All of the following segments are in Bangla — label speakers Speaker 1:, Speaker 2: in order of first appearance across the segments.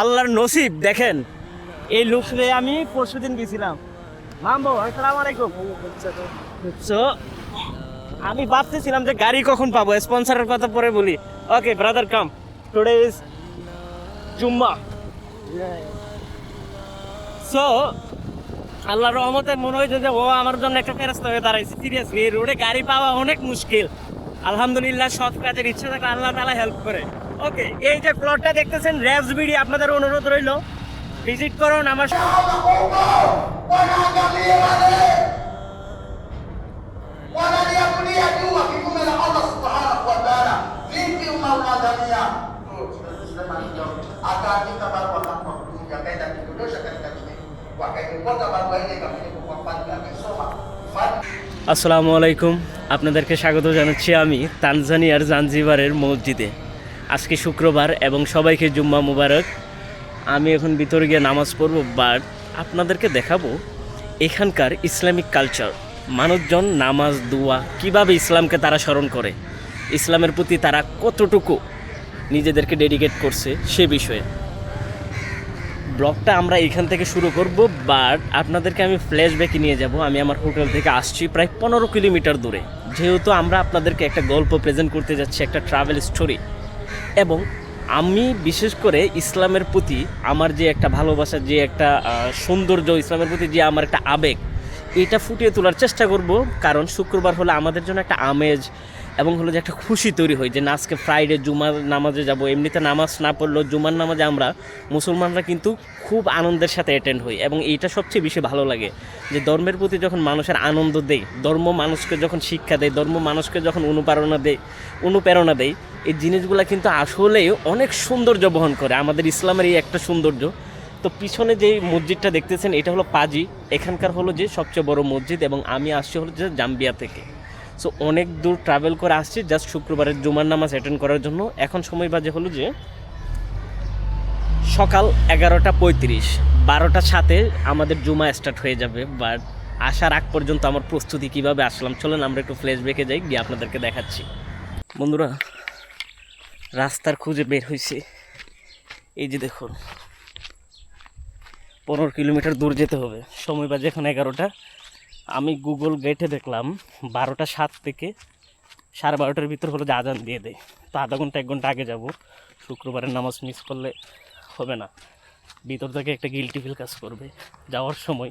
Speaker 1: আল্লাহর নসিব, দেখেন। এই লুকসে আমি পরশু দিন গেছিলাম মামবো আসসালামু আলাইকুম। সো আমি ভাবতেছিলাম যে গাড়ি কখন পাবো, স্পন্সরের কথা পরে বলি। Okay brother come today is Jumma so আল্লাহর রহমতে মনে হয়েছে যে, ও আমার জন্য একটা ফেরস্তা হয়ে দাঁড়াইছে। সিরিয়াসলি রোডে গাড়ি পাওয়া অনেক মুশকিল। আলহামদুলিল্লাহ, সৎ কাজের ইচ্ছা থাকলে আল্লাহ তালা হেল্প করে। ওকে, এই যে প্লটটা দেখতেছেন র্যাবস বিডি আপনাদের অনুরোধ রইল। ভিজিট করুন আমার আসসালামু আলাইকুম। আপনাদেরকে স্বাগত জানাচ্ছি আমি তানজানিয়ার জানজিবারের মসজিদে। আজকে শুক্রবার এবং সবাইকে জুম্মা মুবারক। আমি এখন ভিতরে গিয়ে নামাজ পড়ব বাট আপনাদেরকে দেখাবো এখানকার ইসলামিক কালচার মানুষজন নামাজ, দোয়া, কীভাবে ইসলামকে তারা স্মরণ করে? ইসলামের প্রতি তারা কতটুকু নিজেদেরকে ডেডিকেট করছে সে বিষয়ে। ব্লগটা আমরা এখান থেকে শুরু করব বাট আপনাদেরকে আমি ফ্ল্যাশব্যাকে নিয়ে যাব। আমি আমার হোটেল থেকে আসছি প্রায় পনেরো কিলোমিটার দূরে। যেহেতু আমরা আপনাদেরকে একটা গল্প প্রেজেন্ট করতে যাচ্ছি, একটা ট্রাভেল স্টোরি এবং আমি বিশেষ করে ইসলামের প্রতি আমার যে একটা ভালোবাসা, যে একটা সৌন্দর্য ইসলামের প্রতি যে আমার একটা আবেগ, এটা ফুটিয়ে তোলার চেষ্টা করব। কারণ শুক্রবার হলে আমাদের জন্য একটা আমেজ এবং হলো যে একটা খুশি তৈরি হয় যে আজকে ফ্রাইডে জুমার নামাজে যাব, এমনিতে নামাজ না পড়লেও জুমার নামাজে আমরা মুসলমানরা কিন্তু খুব আনন্দের সাথে অ্যাটেন্ড হই এবং এইটা সবচেয়ে বেশি ভালো লাগে যে ধর্মের প্রতি যখন মানুষের আনন্দ দেয় ধর্ম মানুষকে যখন শিক্ষা দেয় ধর্ম মানুষকে যখন অনুপ্রেরণা দেয় অনুপ্রেরণা দেয় এই জিনিসগুলো কিন্তু আসলেই অনেক সৌন্দর্য বহন করে। আমাদের ইসলামের এই একটা সৌন্দর্য। তো পিছনে যে মসজিদটা দেখতেছেন, এটা হলো পাজি। এখানকার হলো যে সবচেয়ে বড় মসজিদ এবং আমি আসছি হলো যে জাম্বিয়া থেকে। সো অনেক দূর ট্রাভেল করে আসছি জাস্ট শুক্রবারের জুমার নামাজ অ্যাটেন্ড করার জন্য। এখন সময় বাজে হলো যে সকাল এগারোটা পঁয়ত্রিশ বারোটার সাথে আমাদের জুমা স্টার্ট হয়ে যাবে। বাট আসার আগ পর্যন্ত আমার প্রস্তুতি কীভাবে আসলাম, চলেন আমরা একটু ফ্ল্যাশ ব্রেকে যাই, গিয়ে আপনাদেরকে দেখাচ্ছি। বন্ধুরা, রাস্তার খুঁজে বের হয়েছে। এই যে দেখুন, পনেরো কিলোমিটার দূর যেতে হবে। সময় বাজে এখন এগারোটা। আমি গুগল গেটে দেখলাম, বারোটা সাত থেকে সাড়ে বারোটার ভিতর হলো আজান দিয়ে দেয়। তো আধা ঘণ্টা, এক ঘণ্টা আগে যাব। শুক্রবারের নামাজ মিস করলে হবে না। ভিতর থেকে একটা গিলটি ফিল কাজ করবে। যাওয়ার সময়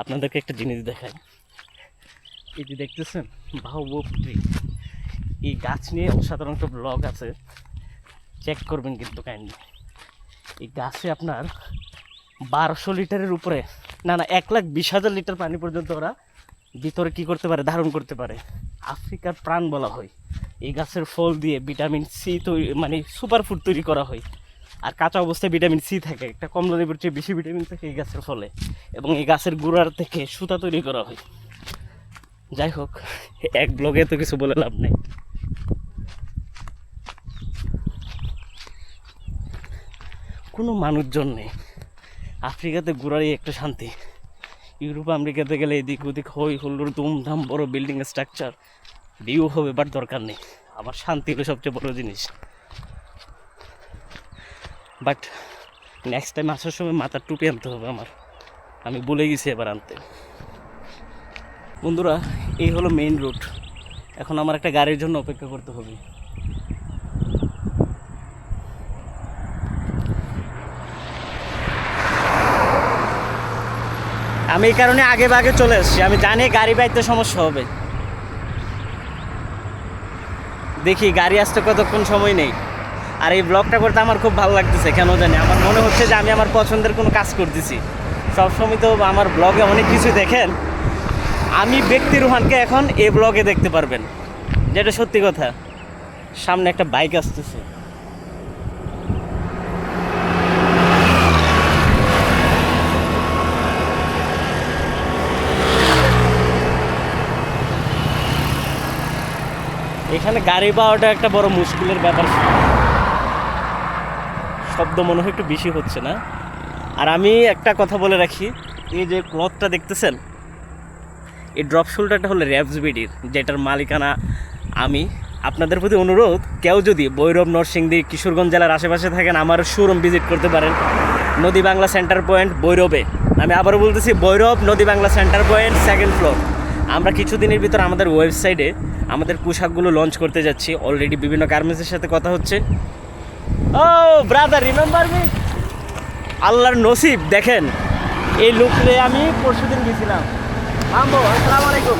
Speaker 1: আপনাদেরকে একটা জিনিস দেখাই। এই যে দেখতেছেন বাহু ট্রি এই গাছ নিয়ে অসাধারণ একটা ব্লগ আছে। চেক করবেন কিন্তু কাইন্ডলি এই গাছে আপনার বারোশো লিটারের উপরে। না না, এক লাখ বিশ হাজার লিটার পানি পর্যন্ত ওরা ভিতরে কি করতে পারে, ধারণ করতে পারে। আফ্রিকার প্রাণ বলা হয়। এই গাছের ফল দিয়ে ভিটামিন সি তৈরি মানে সুপার ফুড তৈরি করা হয়। আর কাঁচা অবস্থায় ভিটামিন সি থাকে। একটা কমলা লেবুর চেয়ে বেশি ভিটামিন থাকে এই গাছের ফলে। এবং এই গাছের গুঁড়ার থেকে সুতা তৈরি করা হয়। যাই হোক, এক ব্লগে তো কিছু বলে লাভ নেই। কোনো মানুষজন নেই। আফ্রিকাতে ঘোরারই একটা শান্তি। ইউরোপ, আমেরিকাতে গেলে এদিক ওদিক হই হুল্লোর ধুমধাম, বড় বিল্ডিং স্ট্রাকচার ভিউ হবে বাট দরকার নেই। আমার শান্তি হলো সবচেয়ে বড় জিনিস। বাট নেক্সট টাইম আসার সময় মাথার টুপি আনতে হবে আমার। আমি বলে গেছি এবার আনতে। বন্ধুরা, এই হলো মেইন রুট এখন আমার একটা গাড়ির জন্য অপেক্ষা করতে হবে। আমি এই কারণে আগে ভাগে চলে এসেছি। আমি জানি গাড়ি বাইতে সমস্যা হবে। দেখি গাড়ি আসতে কতক্ষণ সময় নেই। আর এই ব্লগটা করতে আমার খুব ভালো লাগতেছে, কেন জানি? আমার মনে হচ্ছে যে আমি আমার পছন্দের কোনো কাজ করতেছি। সবসময় তো আমার ব্লগে অনেক কিছু দেখেন। আমি ব্যক্তি রুহানকে এখন এই ব্লগে দেখতে পারবেন। যেটা সত্যি কথা, সামনে একটা বাইক আসতেছে। এখানে গাড়ি পাওয়াটা একটা বড় মুশকিলের ব্যাপার। শব্দ মনে হয় একটু বেশি হচ্ছে না। আর আমি একটা কথা বলে রাখি, এই যে ক্লথটা দেখতেছেন? এই ড্রপ শোল্ডারটা হলো র্যাবস বিডির যেটার মালিকানা আমি। আপনাদের প্রতি অনুরোধ, কেউ যদি বৈরব, নরসিংদী, কিশোরগঞ্জ জেলার আশেপাশে থাকেন, আমার শোরুম ভিজিট করতে পারেন। নদী বাংলা সেন্টার পয়েন্ট বৈরবে। আমি আবারও বলতেছি, বৈরব, নদী Bangla centre point second floor আমরা কিছুদিনের ভিতর আমাদের ওয়েবসাইটে আমাদের পোশাকগুলো লঞ্চ করতে যাচ্ছি। অলরেডি বিভিন্ন গার্মেন্টসের সাথে কথা হচ্ছে। ও ব্রাদার রিমেম্বার মি আল্লাহর নসিব, দেখেন। এই লুকলে আমি পরশুদিন গেছিলাম। আলাইকুম।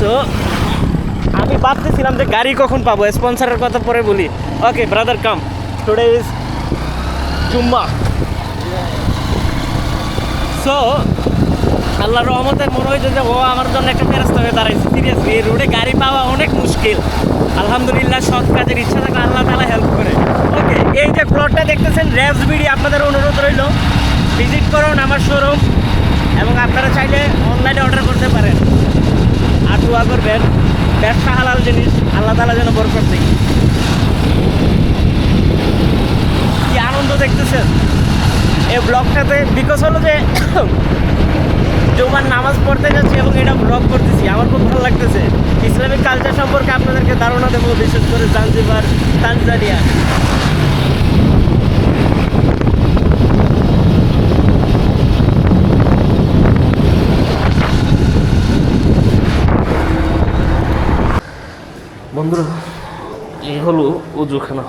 Speaker 1: সো আমি ভাবতেছিলাম যে গাড়ি কখন পাবো স্পন্সরের কথা পরে বলি। Okay brother come today is Jumma so আল্লাহর রহমতে মনে হয়েছে যে ও আমার জন্য একটা ফেরস্ত হয়ে দাঁড়াইছে। সিরিয়াসলি এই রোডে গাড়ি পাওয়া অনেক মুশকিল। আলহামদুলিল্লাহ, সৎ কাজের ইচ্ছা থাকলে আল্লাহ তালা হেল্প করে। ওকে এই যে প্লটটা দেখতেছেন র্যাবস বিডি আপনাদের অনুরোধ রইল। ভিজিট করুন আমার শোরুম এবং আপনারা চাইলে অনলাইনে অর্ডার করতে পারেন। আর দোয়া করবেন ব্যবসা হালাল জিনিস, আল্লাহ তালা যেন বরকত দেয়। কি আনন্দ দেখতেছেন? এই ব্লগটাতে বিকজ হলো যে জুমার নামাজ পড়তে যাচ্ছি এবং এটা ব্লগ করতেছি। আমার খুব ভালো লাগতেছে। ইসলামিক কালচার সম্পর্কে আপনাদেরকে ধারণা দেবো, বিশেষ করে জাঞ্জিবার, তানজানিয়া। বন্ধুরা, এই হলো উজুখানা।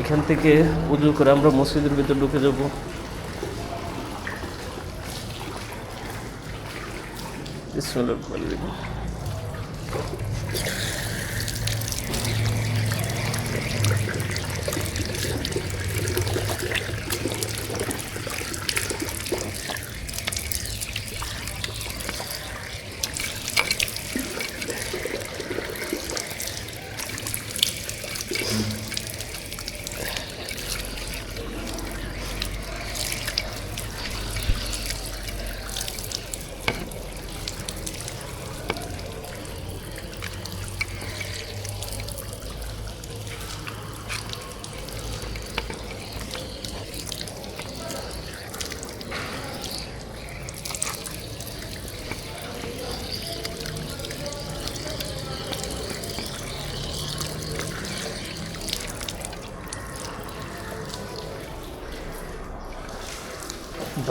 Speaker 1: এখান থেকে উজু করে আমরা মসজিদের ভিতর ঢুকে যাব। sur le.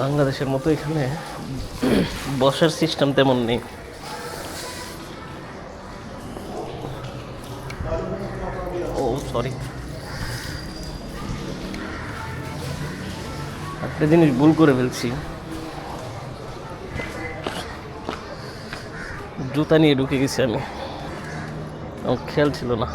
Speaker 1: বাংলাদেশের মতো এখানে বসার সিস্টেম তেমন নেই। ও সরি একটা জিনিস ভুল করে ফেলছি। জুতা নিয়ে ঢুকে গেছি আমি। আমার খেয়াল ছিল না।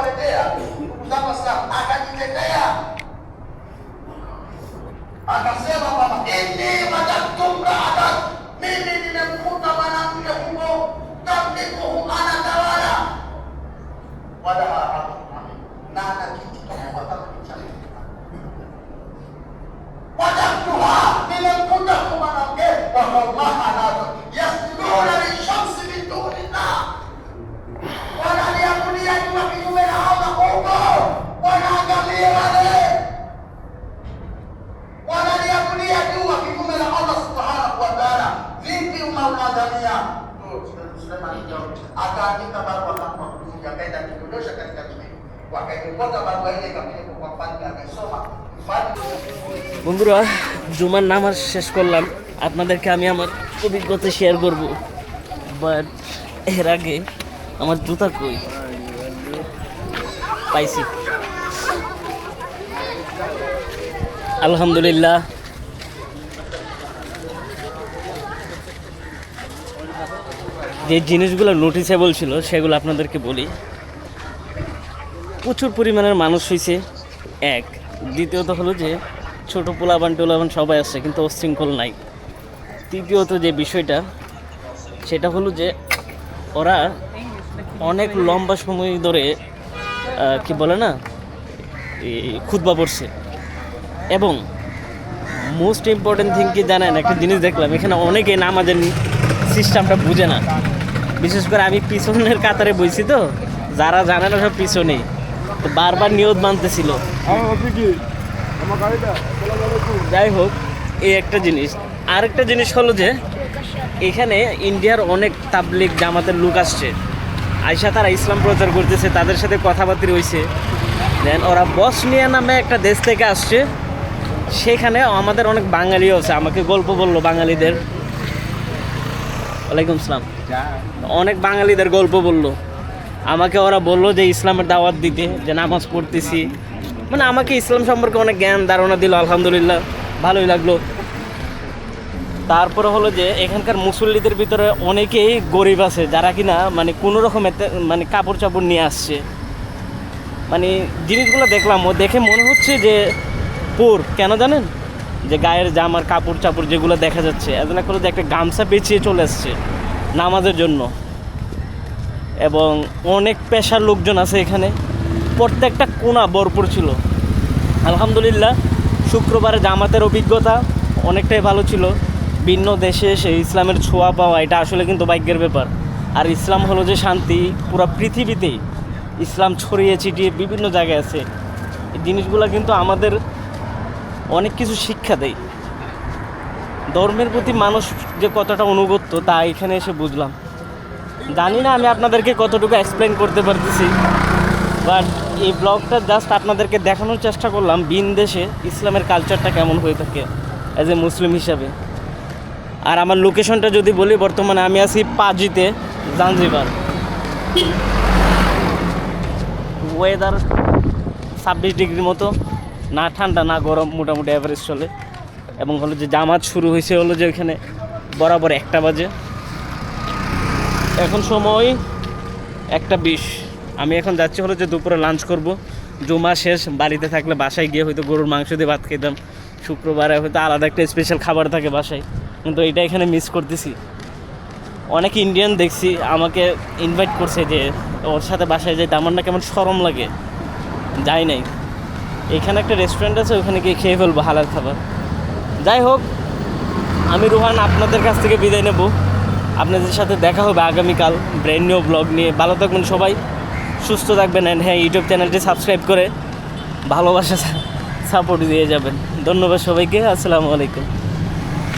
Speaker 2: alipomwaletea Mustafa akajitetea, akasema kwamba inni wajadtu mraatan, mimi nimemkuta mwanamke huko tamlikuhu anatawala. Wadaha na ana kitu wajadtuha, nimemkuta huko mwanamke. Wakallaha
Speaker 1: বন্ধুরা জুমার নামাজ শেষ করলাম। আপনাদেরকে আমি আমার অভিজ্ঞতা শেয়ার করব। বাট এর আগে আমার জুতা কই? পাইছি। আলহামদুলিল্লাহ। যে জিনিসগুলো নোটিসেবল ছিল সেগুলো আপনাদেরকে বলি। প্রচুর পরিমাণের মানুষ হয়েছে এক, দ্বিতীয়ত হলো যে ছোট পোলাবান টোলাবান সবাই আসছে কিন্তু অশৃঙ্খল নাই। তৃতীয়ত যে বিষয়টা, সেটা হলো যে ওরা অনেক লম্বা সময় ধরে কি বলে না খুদবা পড়ছে। এবং মোস্ট ইম্পর্টেন্ট থিং কি জানেন, একটা জিনিস দেখলাম, এখানে অনেকে নামাজের সিস্টেমটা বুঝে না। বিশেষ করে আমি পিছনের কাতারে বইছি তো, যারা জানে না সব পিছনেই। তো বারবার নিয়ত মানতেছিল। যাই হোক, এই একটা জিনিস। আরেকটা জিনিস হলো যে, এখানে ইন্ডিয়ার অনেক তাবলিক জামাতের লোক আসছে। আইসা তারা ইসলাম প্রচার করতেছে, তাদের সাথে কথাবার্তা হয়েছে দেন ওরা বসনিয়া নামে একটা দেশ থেকে আসছে। সেখানে আমাদের অনেক বাঙালিও আছে। আমাকে গল্প বলল বাঙালিদের। ওয়ালাইকুম আসসালাম অনেক বাঙালিদের গল্প বলল। আমাকে ওরা বলল যে, ইসলামের দাওয়াত দিতে, যে নামাজ পড়তেছি। মানে আমাকে ইসলাম সম্পর্কে অনেক জ্ঞান, ধারণা দিল, আলহামদুলিল্লাহ, ভালোই লাগল। তারপরে হলো যে, এখানকার মুসল্লিদের ভিতরে অনেকেই গরিব আছে, যারা কিনা মানে কোনো রকম এতে- মানে কাপড় চাপড় নিয়ে আসছে। মানে জিনিসগুলো দেখলাম, ও দেখে মনে হচ্ছে যে পুর, কেন জানেন? যে গায়ের জামার কাপড় চাপড় যেগুলো দেখা যাচ্ছে এজন্য করে যে একটা গামছা পেঁচিয়ে চলে আসছে নামাজের জন্য। এবং অনেক পেশার লোকজন আছে এখানে। প্রত্যেকটা কোণা ভরপুর ছিল। আলহামদুলিল্লাহ, শুক্রবারে জামাতের অভিজ্ঞতা অনেকটাই ভালো ছিল। ভিন্ন দেশে এসে ইসলামের ছোঁয়া পাওয়া, এটা আসলে কিন্তু ভাগ্যের ব্যাপার। আর ইসলাম হলো যে শান্তি, পুরো পৃথিবীতেই ইসলাম ছড়িয়ে ছিটিয়ে বিভিন্ন জায়গায় আছে। এই জিনিসগুলো কিন্তু আমাদের অনেক কিছু শিক্ষা দেয়। ধর্মের প্রতি মানুষ যে কতটা অনুগত্য, তা এখানে এসে বুঝলাম। জানি না আমি আপনাদেরকে কতটুকু এক্সপ্লেন করতে পারতেছি বাট এই ব্লগটা জাস্ট আপনাদেরকে দেখানোর চেষ্টা করলাম বিন দেশে ইসলামের কালচারটা কেমন হয়ে থাকে অ্যাজ এ মুসলিম হিসাবে। আর আমার লোকেশনটা যদি বলি, বর্তমানে আমি আছি পাজিতে, জাঞ্জিবার। ওয়েদার ছাব্বিশ ডিগ্রির মতো, না ঠান্ডা, না গরম, মোটামুটি অ্যাভারেজ চলে। এবং হলো যে জামাত শুরু হয়েছে হলো যে ওইখানে বরাবর একটা বাজে। এখন সময় একটা বিশ। আমি এখন যাচ্ছি হলো যে দুপুরে লাঞ্চ করব। জমা শেষ, বাড়িতে থাকলে বাসায় গিয়ে হয়তো গরুর মাংস দিয়ে ভাত খেতাম। শুক্রবারে হয়তো আলাদা একটা স্পেশাল খাবার থাকে বাসায়। কিন্তু এটা এখানে মিস করতেছি। অনেক ইন্ডিয়ান দেখছি, আমাকে ইনভাইট করছে যে ওর সাথে বাসায় যেতে, আমার না কেমন সরম লাগে। যাই নাই। এখানে একটা রেস্টুরেন্ট আছে, ওখানে গিয়ে খেয়ে ফেলব হালাল খাবার। যাই হোক, আমি রোহান আপনাদের কাছ থেকে বিদায় নেব। আপনাদের সাথে দেখা হবে আগামীকাল ব্র্যান্ড নিউ ব্লগ নিয়ে। ভালো থাকবেন সবাই। সুস্থ থাকবেন অ্যান্ড হ্যাঁ ইউটিউব চ্যানেলটি সাবস্ক্রাইব করে ভালোবাসা সাপোর্ট দিয়ে যাবেন। ধন্যবাদ সবাইকে, আসসালামু আলাইকুম।